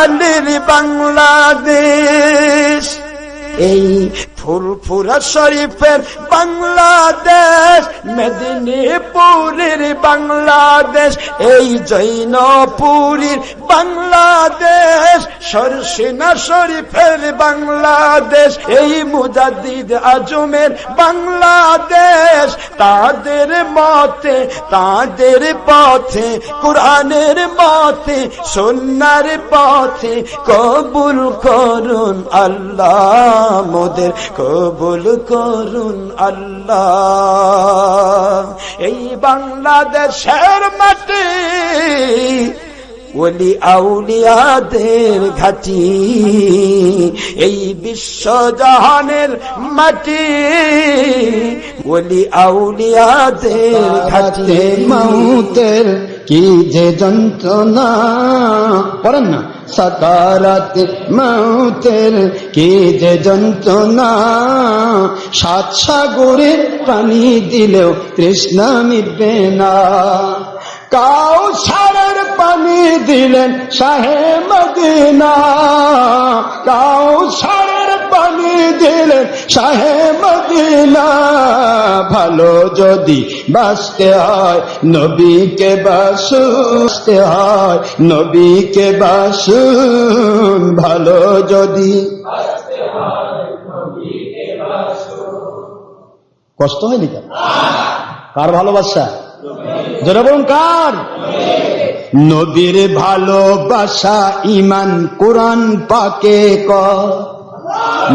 বাঙালির বাংলাদেশ। এই ফুরফুরা শরীফের বাংলাদেশ, মেদিনীপুরের বাংলাদেশ, এই জৈনপুরীর বাংলাদেশ, সরসিনা শরীফের বাংলাদেশ, এই মুজাদ্দিদ আজমের বাংলাদেশ। তাদের মতে, তাদের পথে, কোরআনের মতে সন্ন্যার পথে কবুল করুন আল্লাহ, মোদের কবুল করুন আল্লাহ। এই বাংলাদেশের মাটি ওলি আউলিয়াদের ঘাটি, এই বিশ্বজাহানের মাটি। ওলি আউলিয়াদের ঘাটি মাউতের কি যে যন্ত্রণা? পড়েন না। সাকারাত মাউতের কি যে যন্ত্রণা? সাত সাগরে পানি দিলেও তৃষ্ণা মিটবে না। কাউ সারের পানি দিলেন শাহে মদিনা। কাউ সারের পানি দিলেন শাহে মদিনা। ভালো যদি বাঁচতে হয়, নবীকে বাসতে হয়, নবীকে বাসুন ভালো যদি কষ্ট হয়নি কেন? কার ভালোবাসা? যারা বলুন, কার? নবীর ভালোবাসা ইমান কোরআন পাকে ক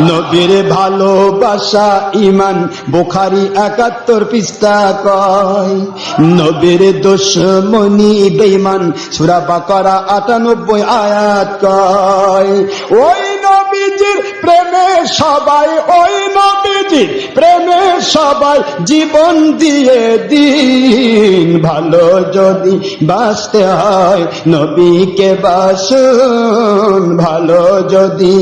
নবীর ভালোবাসা ইমান, বুখারি একাত্তর পৃষ্ঠা কয়, নবীর দুশ্মনী বেইমান সুরা বাকারা আটানব্বই আয়াত কয়, ওই নবীজির প্রেমে সবাই, ওই নবীজির প্রেমে সবাই জীবন দিয়ে দিন। ভালো যদি বাঁচতে হয় নবীকে বাসুন, ভালো যদি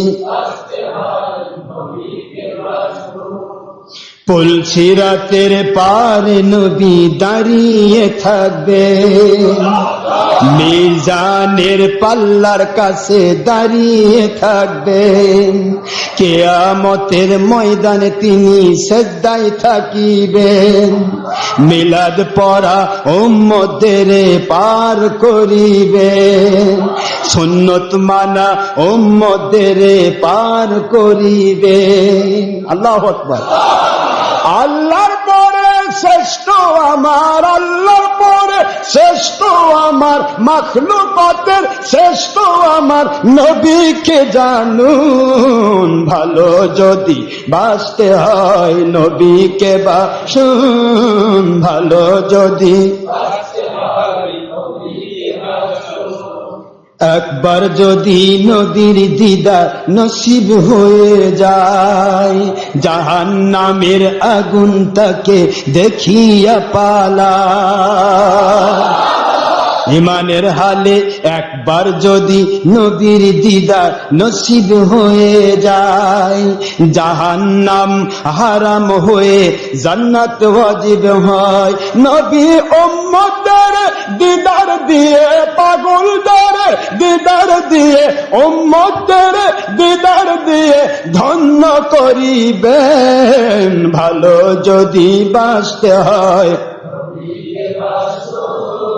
পুলছি রাতের পার নবী দাঁড়িয়ে থাকবে। মিজানের পাল্লার কাছে দাঁড়িয়ে থাকবেন কেয়ামতের ময়দানে তিনি সেদ্দায় থাকিবেন মিলাদ পড়া ওম্মদের পার করিবেন সুন্নত মানা ওম্মদের পার করিবেন আল্লাহ আকবার। আল্লাহর পরে শ্রেষ্ঠ আমার, আল্লাহর পরে শ্রেষ্ঠ আমার, মাখলুকাতের শ্রেষ্ঠ আমার নবীকে জানুন। ভালো যদি বাঁচতে হয় নবীকে বাসুন। ভালো যদি একবার যদি নদীর দিদার নসিব হয়ে যায় জাহান নামের আগুন তাকে দেখিয়া পালা। ইমানের হালে একবার যদি নবীর দিদার নসিব হয়ে যায় জাহান নাম হারাম হয়ে জান্নাত ওয়াজিব হয়। নবী উম্মতের দিদার দিয়ে পাগল দরে দিদার দিয়ে ওম্মতের দিদার দিয়ে ধন্য করিবেন। ভালো যদি বাঁচতে হয়।